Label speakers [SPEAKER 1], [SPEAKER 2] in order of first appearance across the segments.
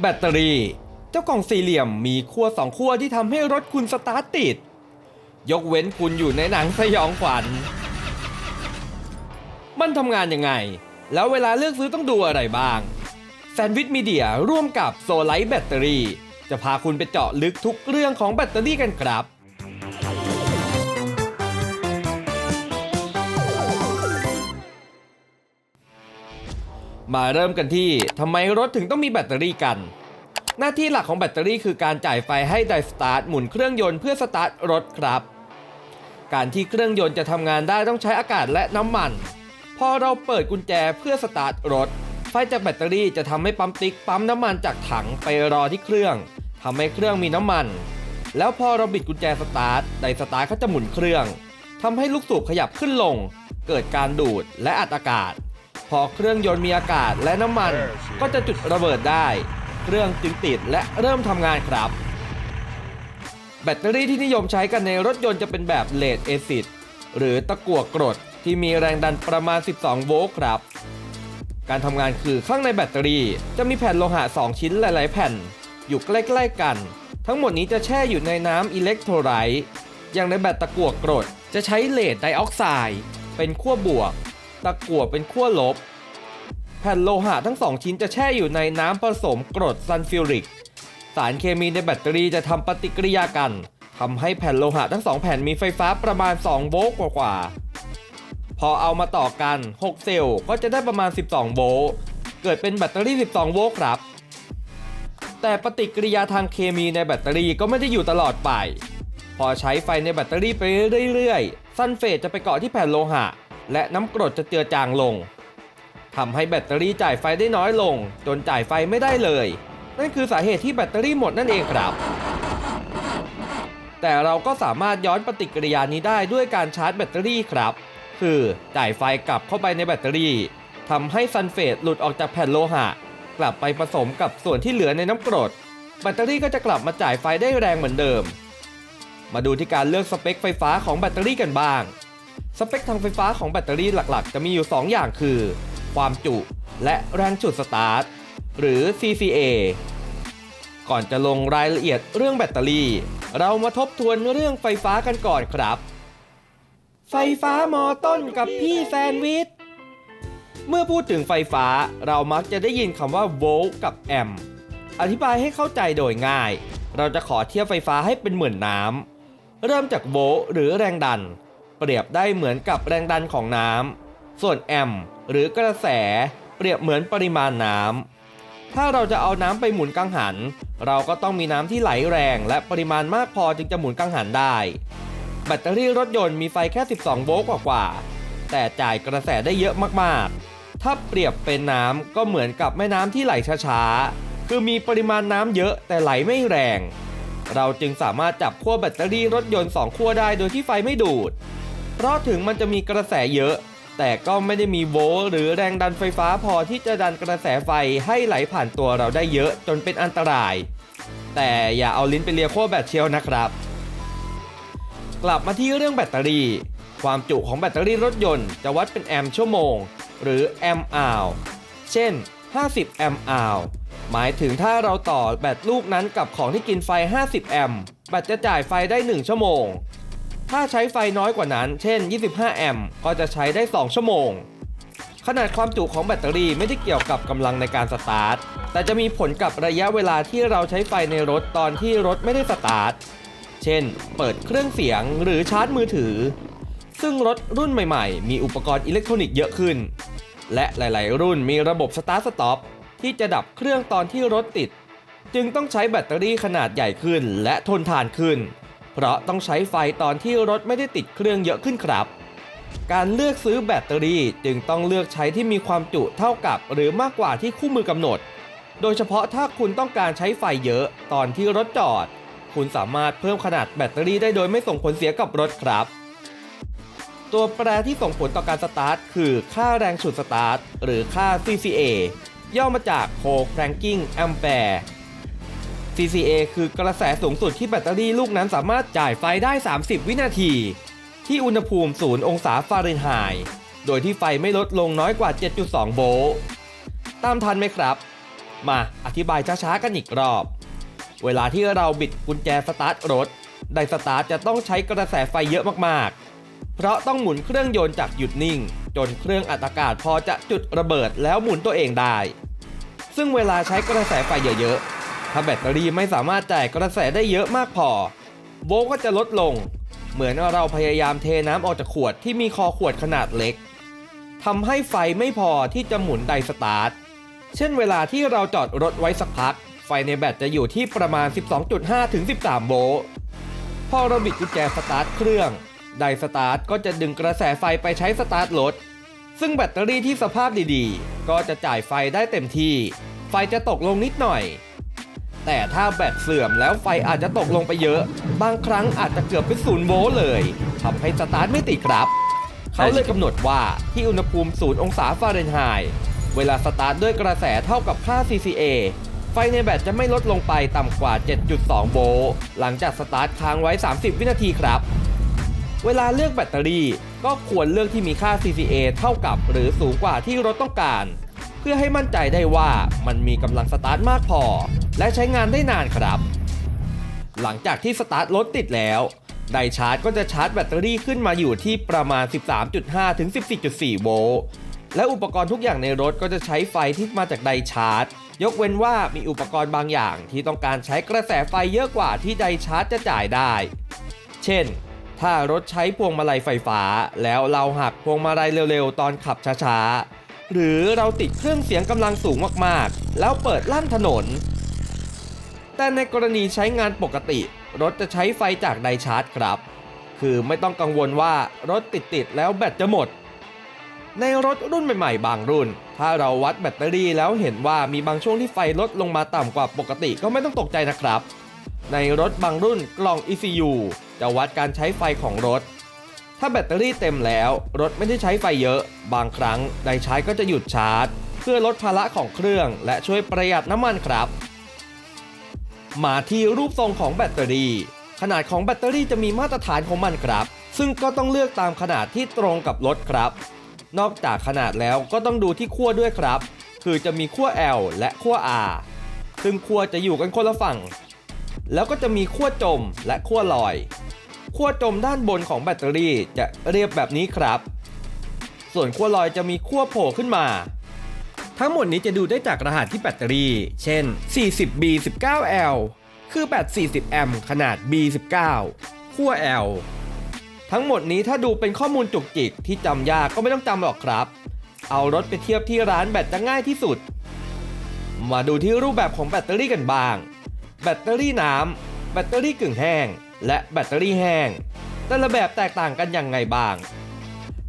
[SPEAKER 1] แบตเตอรี่ เจ้ากล่องสี่เหลี่ยมมีขั้วสองขั้วที่ทำให้รถคุณสตาร์ทติด ยกเว้นคุณอยู่ในหนังสยองขวัญ มันทำงานยังไง แล้วเวลาเลือกซื้อต้องดูอะไรบ้างแซนวิชมีเดียร่วมกับโซไลท์แบตเตอรี่ จะพาคุณไปเจาะลึกทุกเรื่องของแบตเตอรี่กันครับ มาเริ่มกันที่ทำไมรถถึงต้องมีแบตเตอรี่กัน หน้าที่หลักของแบตเตอรี่คือการจ่ายไฟให้ไดสตาร์ทหมุนเครื่องยนต์เพื่อสตาร์ทรถครับ การที่เครื่องยนต์จะทำงานได้ต้องใช้อากาศและน้ำมัน พอเราเปิดกุญแจเพื่อสตาร์ทรถ ไฟจากแบตเตอรี่จะทำให้ปั๊มติ๊กปั๊มน้ำมันจากถังไปรอที่เครื่องทำให้เครื่องมีน้ำมัน แล้วพอเราบิดกุญแจสตาร์ทไดสตาร์ทก็จะหมุนเครื่องทำให้ลูกสูบขยับขึ้นลง เกิดการดูดและอัดอากาศ อเครื่องยนต์มีอากาศและน้ำมันก็จะจุดระเบิดได้ เครื่องจึงติดและเริ่มทำงานครับ แบตเตอรี่ที่นิยมใช้กันในรถยนต์จะเป็นแบบเลดเอซิดหรือตะกั่วกรดที่มีแรงดันประมาณ 12 โวลต์ครับ การทำงานคือข้างในแบตเตอรี่จะมีแผ่นโลหะ 2 ชิ้นหลาย ๆ แผ่น อยู่ใกล้ ๆ กัน ทั้งหมดนี้จะแช่อยู่ในน้ำอิเล็กโทรไลต์อย่างในแบตตะกั่วกรดจะใช้เลดไดออกไซด์เป็นขั้วบวก ตะกั่วเป็นขั้วลบ แผ่นโลหะทั้งสองชิ้นจะแช่อยู่ในน้ำผสมกรดซัลฟิวริก สารเคมีในแบตเตอรี่จะทำปฏิกิริยากันทำให้แผ่นโลหะทั้งสองแผ่นมีไฟฟ้าประมาณ 2 โวลต์กว่าๆ พอเอามาต่อกัน 6 เซลล์ก็จะได้ประมาณ 12 โวลต์ เกิดเป็นแบตเตอรี่ 12 โวลต์ครับ แต่ปฏิกิริยาทางเคมีในแบตเตอรี่ก็ไม่ได้อยู่ตลอดไป พอใช้ไฟในแบตเตอรี่ไปเรื่อยๆ ซัลเฟตจะไปเกาะที่แผ่นโลหะ และน้ำกรดจะเจือจางลงทำให้แบตเตอรี่จ่ายไฟได้น้อยลง จนจ่ายไฟไม่ได้เลย นั่นคือสาเหตุที่แบตเตอรี่หมดนั่นเองครับ แต่เราก็สามารถย้อนปฏิกิริยานี้ได้ด้วยการชาร์จแบตเตอรี่ครับ คือจ่ายไฟกลับเข้าไปในแบตเตอรี่ทำให้ซัลเฟตหลุดออกจากแผ่นโลหะ กลับไปผสมกับส่วนที่เหลือในน้ำกรด แบตเตอรี่ก็จะกลับมาจ่ายไฟได้แรงเหมือนเดิม มาดูที่การเลือกสเปคไฟฟ้าของแบตเตอรี่กันบ้าง สเปคทางไฟฟ้าของแบตเตอรี่หลักๆ จะมีอยู่ 2 อย่างคือ ความจุและแรงจุดสตาร์ท หรือ CCA ก่อนจะลงรายละเอียดเรื่องแบตเตอรี่ เรามาทบทวนเรื่องไฟฟ้ากันก่อนครับ ไฟฟ้ามอต้นกับพี่แซนวิช เมื่อพูดถึงไฟฟ้าเรามักจะได้ยินคำว่าโวลต์กับแอมป์อธิบายให้เข้าใจโดยง่าย เราจะขอเทียบไฟฟ้าให้เป็นเหมือนน้ำ เริ่มจากโวลต์หรือแรงดัน เปรียบได้เหมือนกับแรงดันของน้ำ ส่วนแอมหรือกระแสเปรียบเหมือนปริมาณน้ำ ถ้าเราจะเอาน้ำไปหมุนกังหัน เราก็ต้องมีน้ำที่ไหลแรงและปริมาณมากพอจึงจะหมุนกังหันได้ แบตเตอรี่รถยนต์มีไฟแค่ 12 โวลต์กว่าๆ แต่จ่ายกระแสได้เยอะมากๆ ถ้าเปรียบเป็นน้ำก็เหมือนกับแม่น้ำที่ไหลช้าๆ คือมีปริมาณน้ำเยอะแต่ไหลไม่แรงเราจึงสามารถจับขั้วแบตเตอรี่รถยนต์ 2 ขั้วได้โดยที่ไฟไม่ดูด เพราะถึงมันจะมีกระแสเยอะ แต่ก็ไม่ได้มีโวลต์หรือแรงดันไฟฟ้าพอที่จะดันกระแสไฟให้ไหลผ่านตัวเราได้เยอะจนเป็นอันตราย แต่อย่าเอาลิ้นไปเลียขั้วแบตเชียวนะครับ กลับมาที่เรื่องแบตเตอรี่ ความจุของแบตเตอรี่รถยนต์จะวัดเป็นแอมป์ชั่วโมง หรือแอมป์อาวเช่น 50 แอมป์อาวหมายถึงถ้าเราต่อแบตลูกนั้นกับของที่กินไฟ 50 แอมป์แบตจะจ่ายไฟได้ 1 ชั่วโมง ถ้าใช้ไฟน้อยกว่านั้น เช่น 25 แอมป์ก็จะใช้ได้ 2 ชั่วโมง ขนาดความจุของแบตเตอรี่ไม่ได้เกี่ยวกับกำลังในการสตาร์ท แต่จะมีผลกับระยะเวลาที่เราใช้ไฟในรถตอนที่รถไม่ได้สตาร์ท เช่น เปิดเครื่องเสียงหรือชาร์จมือถือ ซึ่งรถรุ่นใหม่ๆ มีอุปกรณ์อิเล็กทรอนิกส์เยอะขึ้น และหลาย ๆ รุ่นมีระบบสตาร์ทสต็อปที่จะดับเครื่องตอนที่รถติด จึงต้องใช้แบตเตอรี่ขนาดใหญ่ขึ้นและทนทานขึ้น เพราะต้องใช้ไฟตอนที่รถไม่ได้ติดเครื่องเยอะขึ้นครับ การเลือกซื้อแบตเตอรี่จึงต้องเลือกใช้ที่มีความจุเท่ากับหรือมากกว่าที่คู่มือกำหนด โดยเฉพาะถ้าคุณต้องการใช้ไฟเยอะตอนที่รถจอด คุณสามารถเพิ่มขนาดแบตเตอรี่ได้โดยไม่ส่งผลเสียกับรถครับ ตัวแปรที่ส่งผลต่อการสตาร์ทคือค่าแรงฉุดสตาร์ทหรือค่า CCA ย่อมาจาก Co Cranking Ampere CCA คือกระแสสูงสุดที่แบตเตอรี่ลูกนั้นสามารถจ่ายไฟได้ 30 วินาที ที่อุณหภูมิ 0 องศาฟาเรนไฮต์โดยที่ไฟไม่ลดลงน้อยกว่า 7.2 โวลต์ตามทันไหมครับ มาอธิบายช้าๆกันอีกรอบ เวลาที่เราบิดกุญแจสตาร์ทรถ ไดสตาร์ทจะต้องใช้กระแสไฟเยอะมากๆ เพราะต้องหมุนเครื่องยนต์จากหยุดนิ่ง จนเครื่องอัดอากาศพอจะจุดระเบิดแล้วหมุนตัวเองได้ ซึ่งเวลาใช้กระแสไฟเยอะๆ ถ้าแบตเตอรี่ไม่สามารถจ่ายกระแสได้เยอะมากพอ โวลต์ก็จะลดลง เหมือนเราพยายามเทน้ำออกจากขวดที่มีคอขวดขนาดเล็กทำให้ไฟไม่พอที่จะหมุนไดสตาร์ท เช่นเวลาที่เราจอดรถไว้สักพัก ไฟในแบตจะอยู่ที่ประมาณ 12.5 ถึง 13 โวลต์ พอเราบิดกุญแจสตาร์ทเครื่อง ไดสตาร์ทก็จะดึงกระแสไฟไปใช้สตาร์ทรถ ซึ่งแบตเตอรี่ที่สภาพดีๆ ก็จะจ่ายไฟได้เต็มที่ ไฟจะตกลงนิดหน่อย แต่ถ้าแบตเสื่อมแล้วไฟอาจจะตกลงไปเยอะ บางครั้งอาจจะเกือบเป็นศูนย์โวลต์เลยทำให้สตาร์ทไม่ติดครับ เขาเลยกำหนดว่าที่อุณหภูมิ0องศาฟาเรนไฮต์เวลาสตาร์ทด้วยกระแสเท่ากับค่า CCA ไฟในแบตจะไม่ลดลงไปต่ำกว่า 7.2 โวลต์หลังจากสตาร์ทค้างไว้ 30 วินาทีครับ เวลาเลือกแบตเตอรี่ก็ควรเลือกที่มีค่า CCA เท่ากับ หรือสูงกว่าที่รถต้องการ พื่อให้มั่นใจได้ว่ามันมีกำลังสตาร์ทมากพอ และใช้งานได้นานครับ หลังจากที่สตาร์ทรถติดแล้วไดชาร์จก็จะชาร์จแบตเตอรี่ขึ้นมาอยู่ที่ประมาณ 13.5 ถึง 14.4 โวลต์ และอุปกรณ์ทุกอย่างในรถก็จะใช้ไฟที่มาจากไดชาร์จ ยกเว้นว่ามีอุปกรณ์บางอย่างที่ต้องการใช้กระแสไฟเยอะกว่าที่ไดชาร์จจะจ่ายได้ เช่น ถ้ารถใช้พวงมาลัยไฟฟ้า แล้วเราหักพวงมาลัยเร็วๆ ตอนขับช้าๆ หรือเราติดเครื่องเสียงกำลังสูงมากๆ แล้วเปิดลั่นถนน แต่ในกรณีใช้งานปกติ รถจะใช้ไฟจากไดชาร์จครับ คือไม่ต้องกังวลว่ารถติดๆแล้วแบตจะหมด ในรถรุ่นใหม่ๆ บางรุ่น ถ้าเราวัดแบตเตอรี่แล้วเห็นว่ามีบางช่วงที่ไฟลดลงมาต่ำกว่าปกติก็ไม่ต้องตกใจนะครับ ในรถบางรุ่นกล่อง ECU จะวัดการใช้ไฟของรถ ถ้าแบตเตอรี่เต็มแล้ว รถไม่ได้ใช้ไฟเยอะ บางครั้งไดชาร์จก็จะหยุดชาร์จ เพื่อลดภาระของเครื่อง และช่วยประหยัดน้ำมันครับ มาที่รูปทรงของแบตเตอรี่ ขนาดของแบตเตอรี่จะมีมาตรฐานของมันครับ ซึ่งก็ต้องเลือกตามขนาดที่ตรงกับรถครับ นอกจากขนาดแล้วก็ต้องดูที่ขั้วด้วยครับ คือจะมีขั้ว L และขั้ว R ซึ่งขั้วจะอยู่กันคนละฝั่ง แล้วก็จะมีขั้วจมและขั้วลอย ขั้วจมด้านบนของแบตเตอรี่จะเรียบแบบนี้ครับ ส่วนขั้วลอยจะมีขั้วโผล่ขึ้นมา ทั้งหมดนี้จะดูได้จากรหัสที่แบตเตอรี่ เช่น 40B19L คือแบต 40 แอมป์ขนาด B19 ขั้ว L ทั้งหมดนี้ถ้าดูเป็นข้อมูลจุกจิกที่จำยากก็ไม่ต้องจำหรอกครับ เอารถไปเทียบที่ร้านแบตจะง่ายที่สุด มาดูที่รูปแบบของแบตเตอรี่กันบ้าง แบตเตอรี่น้ำ แบตเตอรี่กึ่งแห้ง และแบตเตอรี่แห้ง แต่ละแบบแตกต่างกันยังไงบ้าง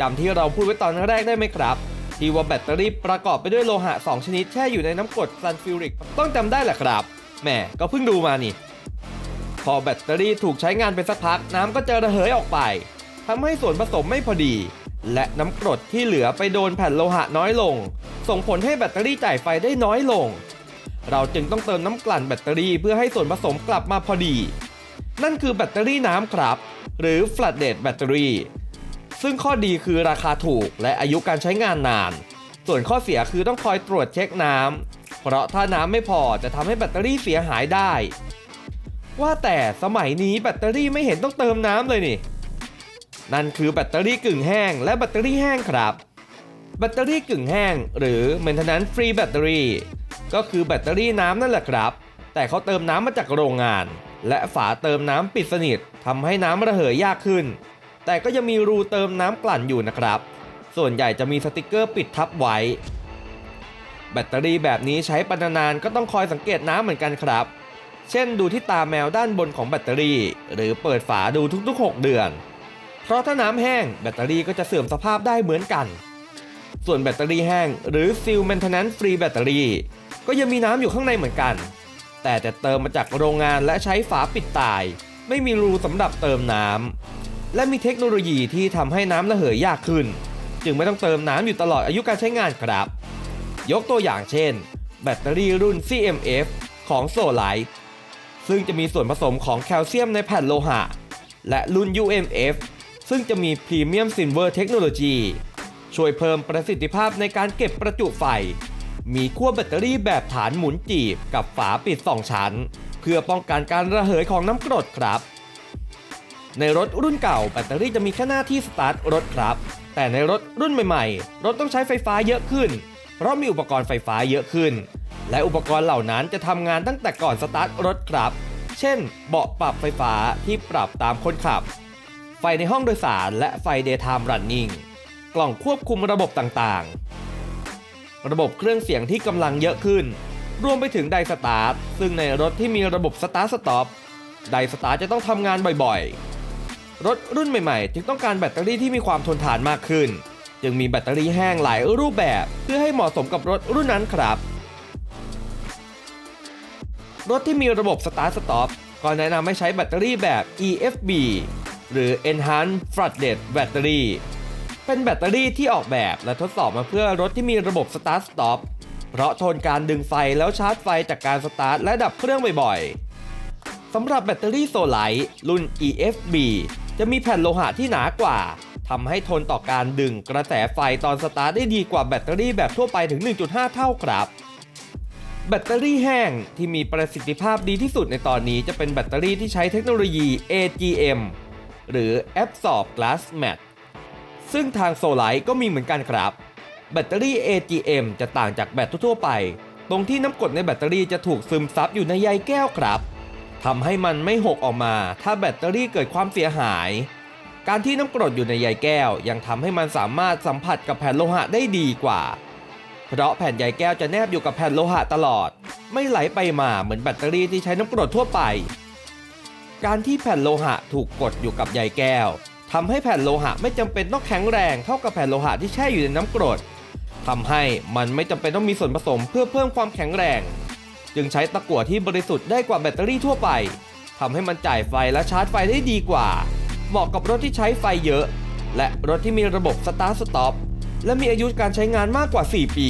[SPEAKER 1] จำที่เราพูดไว้ตอนแรกได้ไหมครับ ที่ว่าแบตเตอรี่ประกอบไปด้วยโลหะ 2 ชนิดแช่อยู่ในน้ำกรดซัลฟิวริก ต้องจำได้แหละครับแหมก็เพิ่งดูมานี่พอแบตเตอรี่ถูกใช้งานไปสักพักน้ำก็จะระเหยออกไปทำให้ส่วนผสมไม่พอดี และน้ำกรดที่เหลือไปโดนแผ่นโลหะน้อยลง ส่งผลให้แบตเตอรี่จ่ายไฟได้น้อยลง เราจึงต้องเติมน้ำกลั่นแบตเตอรี่เพื่อให้ส่วนผสมกลับมาพอดี นั่นคือแบตเตอรี่น้ำครับ หรือ flat d a t e แบตเตอรี่ ซึ่งข้อดีคือราคาถูกและอายุการใช้งานนาน ส่วนข้อเสียคือต้องคอยตรวจเช็คน้ำ เพราะถ้าน้ำไม่พอจะทำให้แบตเตอรี่เสียหายได้ ว่าแต่สมัยนี้แบตเตอรี่ไม่เห็นต้องเติมน้ำเลยนี่ นั่นคือแบตเตอรี่กึ่งแห้งและแบตเตอรี่แห้งครับแบตเตอรี่กึ่งแห้ง หรือ maintenance free battery ก็คือแบตเตอรี่น้ำนั่นแหละครับ แต่เขาเติมน้ำมาจากโรงงาน และฝาเติมน้ำปิดสนิททำให้น้ำระเหยยากขึ้น แต่ก็ยังมีรูเติมน้ำกลั่นอยู่นะครับ ส่วนใหญ่จะมีสติกเกอร์ปิดทับไว้ แบตเตอรี่แบบนี้ใช้ปนานๆก็ต้องคอยสังเกตน้ำเหมือนกันครับ เช่นดูที่ตาแมวด้านบนของแบตเตอรี่ หรือเปิดฝาดูทุกๆ 6 เดือน เพราะถ้าน้ำแห้งแบตเตอรี่ก็จะเสื่อมสภาพได้เหมือนกัน ส่วนแบตเตอรี่แห้ง หรือ Seal Maintenance Free Battery ก็ยังมีน้ำอยู่ข้างในเหมือนกัน แต่จะเติมมาจากโรงงานและใช้ฝาปิดตาย ไม่มีรูสำหรับเติมน้ำและมีเทคโนโลยีที่ทำให้น้ำระเหยยากขึ้น จึงไม่ต้องเติมน้ำอยู่ตลอดอายุการใช้งานครับ ยกตัวอย่างเช่น แบตเตอรี่รุ่น CMF ของ Solite ซึ่งจะมีส่วนผสมของแคลเซียมในแผ่นโลหะ และรุ่น UMF ซึ่งจะมี Premium Silver Technology ช่วยเพิ่มประสิทธิภาพในการเก็บประจุไฟ มีขั้วแบตเตอรี่แบบฐานหมุนจีบกับฝาปิด 2 ชั้น เพื่อป้องกันการระเหยของน้ำกรดครับ ในรถรุ่นเก่าแบตเตอรี่จะมีแค่หน้าที่สตาร์ทรถครับ แต่ในรถรุ่นใหม่ๆ รถต้องใช้ไฟฟ้าเยอะขึ้น เพราะมีอุปกรณ์ไฟฟ้าเยอะขึ้น และอุปกรณ์เหล่านั้นจะทำงานตั้งแต่ก่อนสตาร์ทรถครับ เช่น เบาะปรับไฟฟ้าที่ปรับตามคนขับ ไฟในห้องโดยสารและไฟ daytime running กล่องควบคุมระบบต่างๆ ระบบเครื่องเสียงที่กำลังเยอะขึ้น รวมไปถึงไดสตาร์ทซึ่งในรถที่มีระบบสตาร์ทสต็อปไดสตาร์ทจะต้องทำงานบ่อยๆ รถรุ่นใหม่ๆ จึงต้องการแบตเตอรี่ที่มีความทนทานมากขึ้น จึงมีแบตเตอรี่แห้งหลายรูปแบบ เพื่อให้เหมาะสมกับรถรุ่นนั้นครับ รถที่มีระบบ Start Stop ก็แนะนำให้ใช้แบตเตอรี่แบบ EFB หรือ Enhanced Flooded Battery เป็นแบตเตอรี่ที่ออกแบบและทดสอบมาเพื่อรถที่มีระบบ Start Stop เพราะทนการดึงไฟแล้วชาร์จไฟจากการสตาร์ทและดับเครื่องบ่อยๆสำหรับแบตเตอรี่โซลาร์รุ่น EFB จะมีแผ่นโลหะที่หนากว่าทำให้ทนต่อการดึงกระแสไฟตอนสตาร์ทได้ดีกว่าแบตเตอรี่แบบทั่วไปถึง 1.5 เท่าครับ แบตเตอรี่แห้งที่มีประสิทธิภาพดีที่สุดในตอนนี้จะเป็นแบตเตอรี่ที่ใช้เทคโนโลยี AGM หรือ Absorb Glass Mat ซึ่งทางโซล r ์ก็มีเหมือนกันครับ แบตเตอรี่ AGM จะต่างจากแบตทั่วไป ตรงที่น้ำกรดในแบตเตอรี่จะถูกซึมซับอยู่ในใยแก้วครับทำให้มันไม่หกออกมา ถ้าแบตเตอรี่เกิดความเสียหาย การที่น้ำกรดอยู่ในใยแก้ว ยังทำให้มันสามารถสัมผัสกับแผ่นโลหะได้ดีกว่า เพราะแผ่นใยแก้วจะแนบอยู่กับแผ่นโลหะตลอด ไม่ไหลไปมาเหมือนแบตเตอรี่ที่ใช้น้ำกรดทั่วไป การที่แผ่นโลหะถูกกดอยู่กับใยแก้ว ทำให้แผ่นโลหะไม่จำเป็นต้องแข็งแรงเท่ากับแผ่นโลหะที่แช่อยู่ในน้ำกรดทำให้มันไม่จำเป็นต้องมีส่วนผสมเพื่อเพิ่มความแข็งแรง จึงใช้ตะกั่วที่บริสุทธิ์ได้กว่าแบตเตอรี่ทั่วไปทำให้มันจ่ายไฟและชาร์จไฟได้ดีกว่า เหมาะกับรถที่ใช้ไฟเยอะ และรถที่มีระบบสตาร์ทสต็อปและมีอายุการใช้งานมากกว่า 4 ปี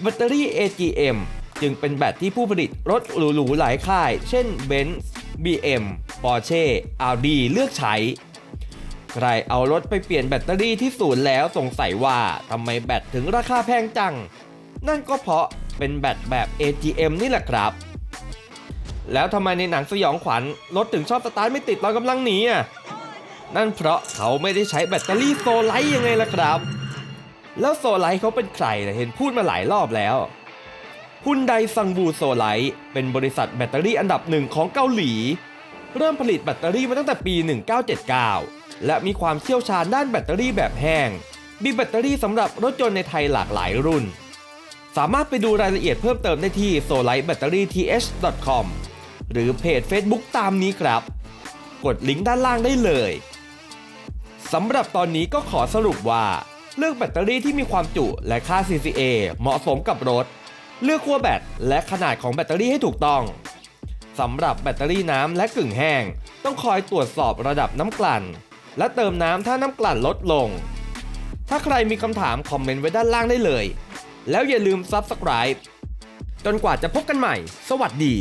[SPEAKER 1] แบตเตอรี่ AGM จึงเป็นแบตที่ผู้ผลิตรถหรูๆหลายค่าย เช่น Benz BM Porsche Audi เลือกใช้ ใครเอารถไปเปลี่ยนแบตเตอรี่ที่ศูนย์แล้วสงสัยว่าทำไมแบตถึงราคาแพงจัง นั่นก็เพราะเป็นแบตแบบ AGM นี่แหละครับ แล้วทำไมในหนังสยองขวัญรถถึงชอบสตาร์ทไม่ติดตอนกำลังหนีอะนั่นเพราะเขาไม่ได้ใช้แบตเตอรี่โซลาร์ยังไงล่ะครับ แล้วโซลาร์เขาเป็นใครเห็นพูดมาหลายรอบแล้วฮุนไดซังบูโซลาร์เป็นบริษัทแบตเตอรี่อันดับหนึ่งของเกาหลี เริ่มผลิตแบตเตอรี่มาตั้งแต่ปี 1979 และมีความเชี่ยวชาญด้านแบตเตอรี่แบบแห้ง มีแบตเตอรี่สำหรับรถยนต์ในไทยหลากหลายรุ่น สามารถไปดูรายละเอียดเพิ่มเติมได้ที่ s o l i g h t b a t t e r y t h c o m หรือเพจ Facebook ตามนี้ครับ กดลิงก์ด้านล่างได้เลยสำหรับตอนนี้ก็ขอสรุปว่าเลือกแบตเตอรี่ที่มีความจุและค่า CCA เหมาะสมกับรถ เลือกขั้วแบตและขนาดของแบตเตอรี่ให้ถูกต้องสำหรับแบตเตอรี่น้ำและกึ่งแห้ง ต้องคอยตรวจสอบระดับน้ำกลั่น และเติมน้ำถ้าน้ำกลั่นลดลง ถ้าใครมีคำถามคอมเมนต์ไว้ด้านล่างได้เลย แล้วอย่าลืม Subscribe จนกว่าจะพบกันใหม่ สวัสดี